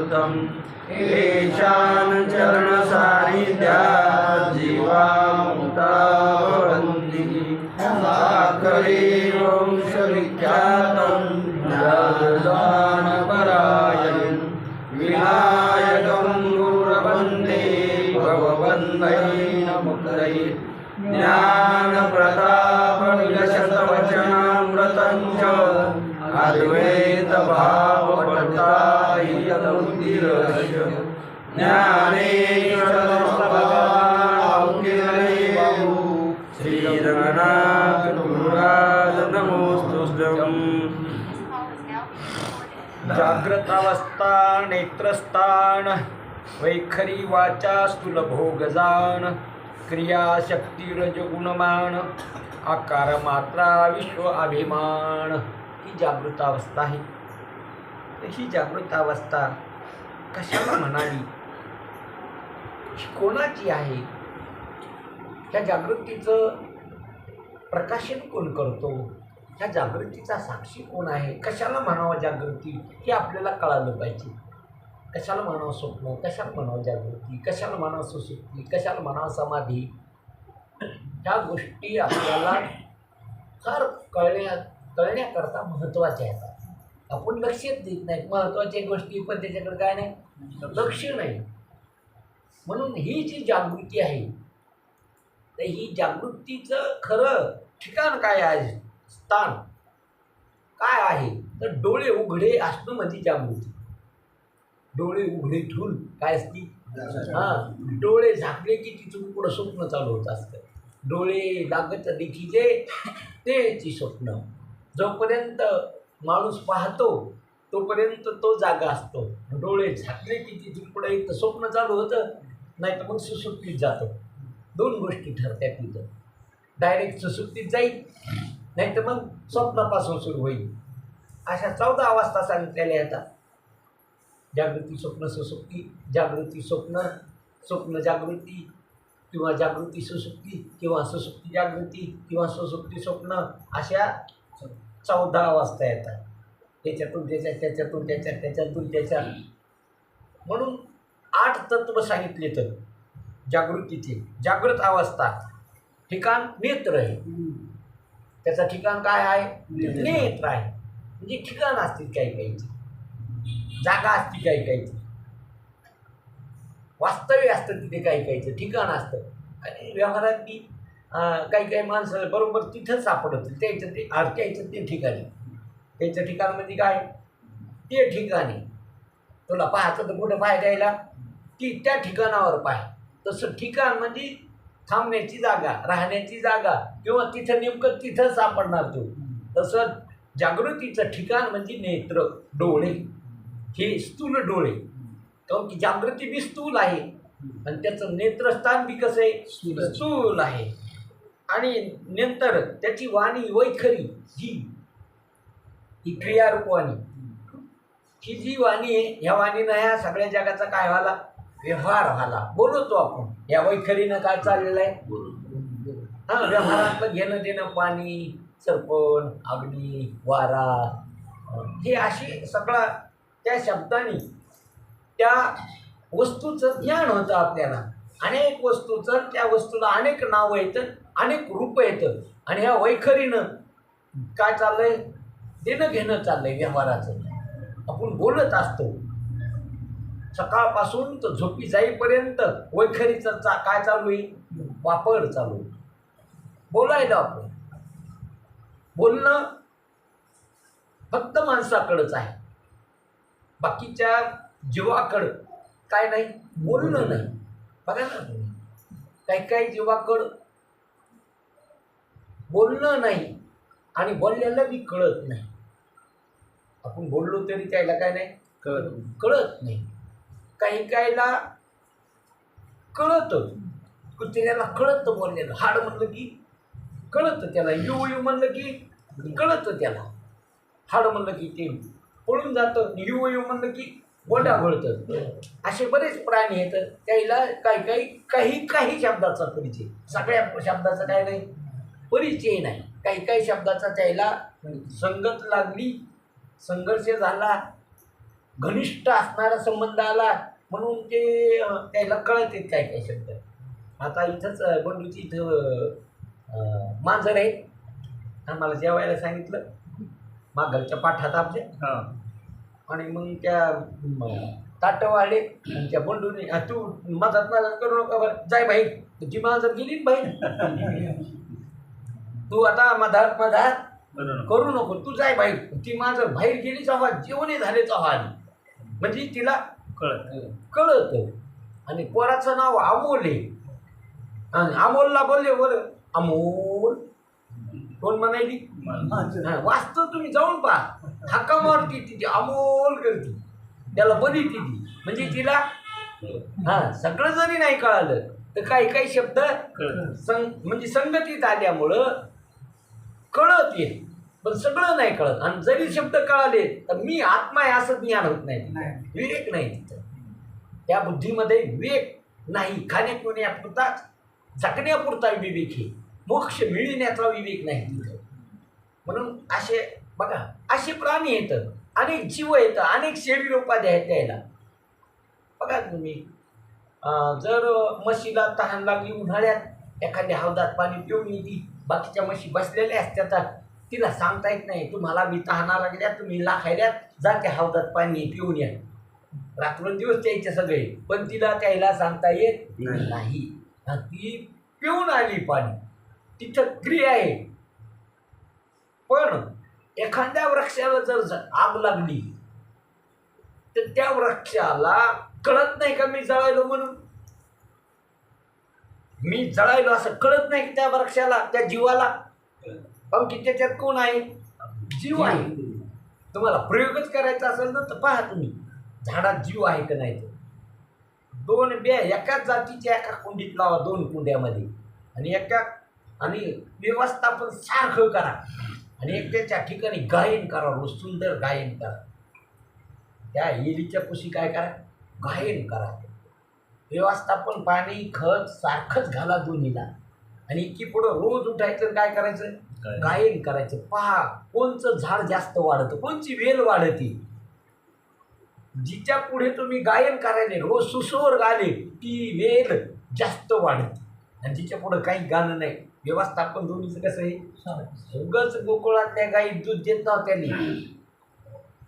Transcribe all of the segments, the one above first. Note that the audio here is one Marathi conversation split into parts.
सुतम् येषां चरणसान्निध्यात् जीवा मुक्ता भवन्ति साकरे वंशविख्यातं ज्ञानदानपरायणं विनायकं गुरवन्दे भववन्दैनमुक्तै ज्ञानप्रतापविलसतवचनामृतं च अद्वैतभावपट्टायदमुक्तिरस्य ज्ञानेश्वरभगवान् श्रीरङ्गनाथ गुरुराज नमोस्तुभ्यम् जाग्रतावस्था नेत्रस्थान वैखरी वाचा क्रियाशक्तिरजगुणमान आकार मात्रा विश्व अभिमान। ही जागृतावस्था आहे तर ही जागृतावस्था कशाला म्हणाली कोणाची आहे? त्या जागृतीचं प्रकाशन कोण करतो? ह्या जागृतीचा साक्षी कोण आहे? कशाला म्हणावं जागृती? हे आपल्याला कळालं पाहिजे. कशाला म्हणावं स्वप्न? कशाला म्हणावं जागृती? कशाला म्हणावं सुसुप्ती? कशाला म्हणावं समाधी? ह्या गोष्टी आपल्याला फार कळण्या कळण्याकरता महत्त्वाच्या आहेत. आपण लक्षच देत नाही. महत्त्वाच्या गोष्टी पण त्याच्याकडे काय नाही? लक्ष नाही. म्हणून ही जी जागृती आहे तर ही जागृतीचं खरं ठिकाण काय आहे? स्थान. काय आहे? तर डोळे उघडे असणं म्हणजे जागृती. डोळे उघडे ठेवून काय असती? हां. डोळे झाकले की तिथून पुढं स्वप्न चालू होत असतं. डोळे लागत देखीचे तेची स्वप्न. जोपर्यंत माणूस पाहतो तोपर्यंत तो जागा असतो. डोळे झाकले की तिथून पुढे एक तर स्वप्न चालू होतं. नाही तर मग सुसुप्तीत जातो. दोन गोष्टी ठरत्या तिथं. डायरेक्ट सुसुप्तीत जाईल नाही तर मग स्वप्नापासून सुरू होईल. अशा चौदा अवस्था सांगितलेल्या येतात. जागृती स्वप्न सुसुप्ती जागृती स्वप्न स्वप्न जागृती किंवा जागृती सुसुप्ती किंवा सुसुप्ती जागृती किंवा सुसुप्ती स्वप्न. अशा चौदा वाजता येतात. त्याच्यातून त्याच्या त्याच्यातून त्याच्या त्याच्यातून त्याच्या. म्हणून आठ तत्व सांगितले तर जागृतीचे. जागृत अवस्था. ठिकाण नेत्र आहे. त्याचं ठिकाण काय आहे? नेत्र आहे. म्हणजे ठिकाण असतील काही काहीची जागा असते काही काहीची वास्तव्य असतं तिथे काही काहीचं ठिकाण असतं. आणि व्यवहारात ती काही काही माणसं बरोबर तिथं सापडतील त्याचं ते त्याचं ते ठिकाणी. त्याच्या ठिकाण म्हणजे काय? ते ठिकाणी. तुला पाहायचं तर कुठं पाहायला द्यायला ती त्या ठिकाणावर पाह तसं ठिकाण म्हणजे थांबण्याची जागा राहण्याची जागा किंवा तिथं नेमकं तिथं सापडणार तू. तसं जागृतीचं ठिकाण म्हणजे नेत्र डोळे. हे स्थूल डोळे. कारण की जागृती बी स्थूल आहे. आणि त्याचं नेत्रस्थान बी कसं आहे? स्थूल आहे. आणि नंतर त्याची वाणी वैखरी जी. ही क्रियारूप वाणी ही जी वाणी आहे ह्या वाणीनं ह्या सगळ्या जगाचा काय व्हायला व्यवहार व्हायला बोलतो आपण. या वैखरीनं काय चाललेलं आहे? हा व्यवहारातलं घेणं देणं पाणी सरपण अग्नी वारा. हे अशी सगळा त्या शब्दानी त्या वस्तूचं ज्ञान होतं आपल्याला. अनेक वस्तूचं त्या वस्तूला अनेक नावं येतं अनेक रूप येतं आणि ह्या वैखरीनं काय चाललंय? देणं घेणं चाललंय व्यवहाराचं. आपण बोलत असतो. सकाळपासून तर झोपी जाईपर्यंत वैखरीचा चा काय चालू आहे? वापर चालू आहे. बोलायला आपण. बोलणं फक्त माणसाकडंच आहे. बाकीच्या जीवाकडं काय नाही? बोलणं नाही. बघा ना काही काही जीवाकडं बोलणं नाही आणि बोलल्याला बी कळत नाही. आपण बोललो तरी त्याला काय नाही? कळत कळत नाही. काही कायला कळतं. कुत्र्याला कळतं बोललेलं. हाड म्हणलं की कळतं त्याला. यू यू म्हणलं की कळतं त्याला. हाड म्हणलं की ते पळून जातं. यू यू म्हणलं की बोटा घळतं असे बरेच प्राणी आहेत त्याला काही काही काही काही शब्दाचा परिचय. सगळ्या शब्दाचा काय नाही परिचय नाही. काही काही शब्दाचा त्याला संगत लागली संघर्ष झाला घनिष्ठ असणारा संबंध आला म्हणून ते त्याला कळत येत काय काय शब्द. आता इथंच बंडूची इथं मांजर आहे. आम्हाला जेवायला सांगितलं. मागलच्या पाठात हा. आणि मग त्या ताटं वाढले आणि त्या बंडूने "आ, तू मदत मदत करू नका बरं जाय बाई तुझी मदत गेली बाई तू आता मधात बरोबर करू नको तू जाय बाई ती माझं बाहेर गेली चव्हा जेवणे झाले चव्हा म्हणजे तिला कळत. कळत. आणि पोराचं नाव अमोल आहे. आणि अमोलला बोलले बरं अमोल कोण म्हणायली? हा, वास्तव तुम्ही जाऊन पहा. हक्का मारती तिथे अमोल करते. त्याला बरी ती म्हणजे तिला हा सगळं जरी नाही कळालं तर काही काही शब्द कळत संग म्हणजे संगतीत आल्यामुळं कळत येत पण सगळं नाही कळत. आणि जरी शब्द कळाले तर मी आत्मा आहे असं ज्ञान होत नाही. विवेक नाही तिथं. त्या बुद्धीमध्ये विवेक नाही. खाण्यापिण्यापुरता जगण्यापुरता विवेक आहे मोक्ष मिळण्याचा विवेक नाही तिथं. म्हणून असे बघा असे प्राणी येतं अनेक जीव येतं अनेक शरीर उपाध्या आहेत त्याला. बघा तुम्ही जर म्हशीला तहान लागली उन्हाळ्यात एखाद्या हौदात पाणी पिऊन येते बाकीच्या म्हशी बसलेल्या असतात तिला सांगता येत नाही. तुम्हाला मी तहाना लागल्या तुम्ही लाखायल्यात जा त्या हौदात पाणी पिऊन या. रात्रंदिवस द्यायचे सगळे पण तिला त्याला सांगता येत नाही. ती पिऊन आली पाणी. तिथं क्रिया आहे. पण एखाद्या वृक्षाला जर आग लागली तर त्या वृक्षाला कळत नाही का मी जळायलो म्हणून? मी जळायलो असं कळत नाही की त्या वृक्षाला त्या जीवाला? पण की त्याच्यात कोण आहे? जीव आहे. तुम्हाला प्रयोगच करायचा असेल ना तर पहा तुम्ही. झाडात जीव आहे का नाही? तर दोन बे एकाच जातीच्या एका कुंडीत लावा दोन कुंड्यामध्ये. आणि एका आणि व्यवस्थापन सारखं करा. आणि एक त्याच्या ठिकाणी गायन करा रोज सुंदर गायन करा. त्या एलीच्या कुशी काय करा? गायन करा. व्यवस्थापन पाणी खत सारखंच घाला दोन्हीला. आणि की पुढं रोज उठायचं काय करायचं? गायन करायचं. पहा कोणचं झाड जास्त वाढतं कोणची वेल वाढते? जिच्या पुढे तुम्ही गायन करायले रोज सुसोर गाले ती वेल जास्त वाढते. आणि जिच्या पुढे काही गाणं नाही. व्यवस्थापन दोन्हीचं कसं आहे? उगाच गोकुळातल्या गाई दूध देत नव्हत्या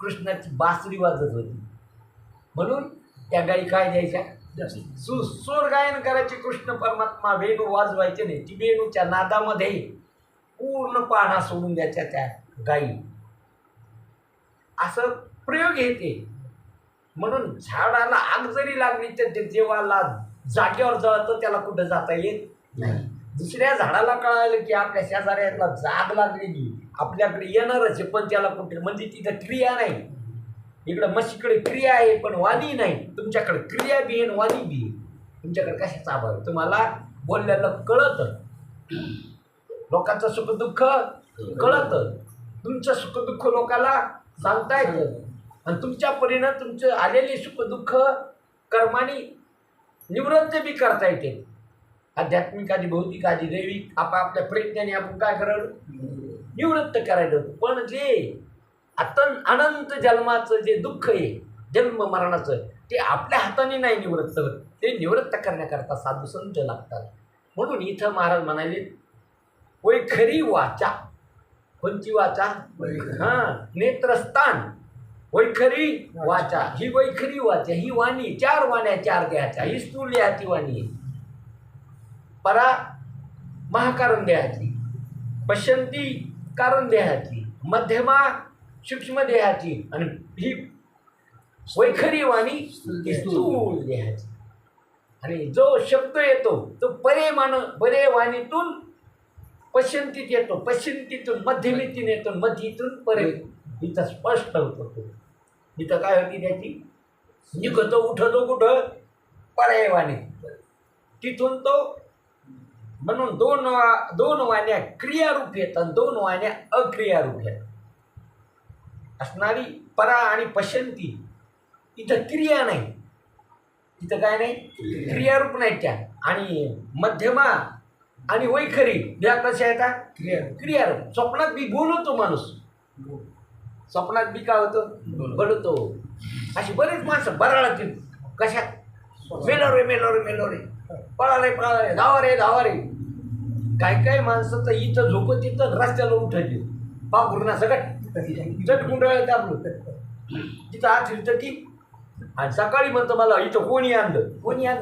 कृष्णाची बासरी वाजत होती. म्हणून त्या गाई काय द्यायच्या? सुस्वर गायन करायचे कृष्ण परमात्मा वेणू वाजवायचे नाही. ती वेणूच्या नादामध्ये पूर्ण पाना सोडून द्यायच्या त्या गायी असं प्रयोग येते म्हणून झाडाला आग जरी लागली तर ते जेव्हाला जागेवर जळतं त्याला कुठं जाता येत नाही. दुसऱ्या झाडाला कळालं की आपल्या शेजाऱ्याला जाग लागलेली. आपल्याकडे येणारच आहे पण त्याला कुठे म्हणजे तिथं क्रिया नाही. इकडं म्हशीकडे क्रिया आहे पण वाणी नाही. तुमच्याकडे क्रिया बी आहे वाणी बी आहे. तुमच्याकडे कशाचा अभाव तुम्हाला बोलल्याला कळतं. लोकांचं सुख दुःख कळतं. तुमचं सुख दुःख लोकाला सांगता येतं. आणि तुमच्या परीनं तुमचं आलेले सुख दुःख कर्माने निवृत्त बी करता येते. आध्यात्मिक आधी भौतिक आधी दैविक आपापल्या प्रयत्नाने आपण काय करावं निवृत्त करायला. पण जे अतन अनंत जन्माचं जे दुःख आहे जन्म मरणाचं ते आपल्या हाताने नाही निवृत्त ते निवृत्त करण्याकरता साधू संत लागतात. म्हणून इथं महाराज म्हणाले वै खरी वाचा. कोणची वाचा? हा नेत्रस्थान. वैखरी वाचा. ही वैखरी वाचा. ही वाणी चार वाण्या चार देहाच्या. ही स्थूल देहाची वाणी आहे. परा महाकारण देहातली पश्यंती कारण देहातली मध्यमा सूक्ष्म देहातली आणि ही वैखरी वाणी स्थूल देहाची. आणि जो शब्द येतो तो परे मान बरे वाणीतून पश्यंतीत येतो. पश्यंतीतून मध्यमितीन येतो मध्यीतून परे. इथं स्पष्ट होतो तो. इथं काय होती त्याची? निघतो उठतो कुठं? पर्यायवाणी तिथून तो म्हणून दोन वा- दोन वाण्या क्रियारूप येतात दोन वाण्या अक्रियारूप येतात असणारी परा आणि पश्यंती इथं क्रिया नाही. इथं काय नाही? क्रियारूप नाही त्या. आणि मध्यमा आणि वैखरी या कशा येतात क्रिया क्रियारूप. स्वप्नात बी बोलवतो माणूस. स्वप्नात बी काय होतं? बोलतो. बडतो अशी बरीच माणसं बराळातील कशात मेलो रे मेलो रे मेलो रे. पळाले पळाले. धावा रे धावा रे काय काय माणसं तर इथं झोपत इथं रस्त्याला उठायचे. पांघुरणा सगळं. चट गुंडाळत आपलं तिथं आठ तर ठीक आणि सकाळी म्हणतं मला इथं कोणी आणलं? कोणी आणलं?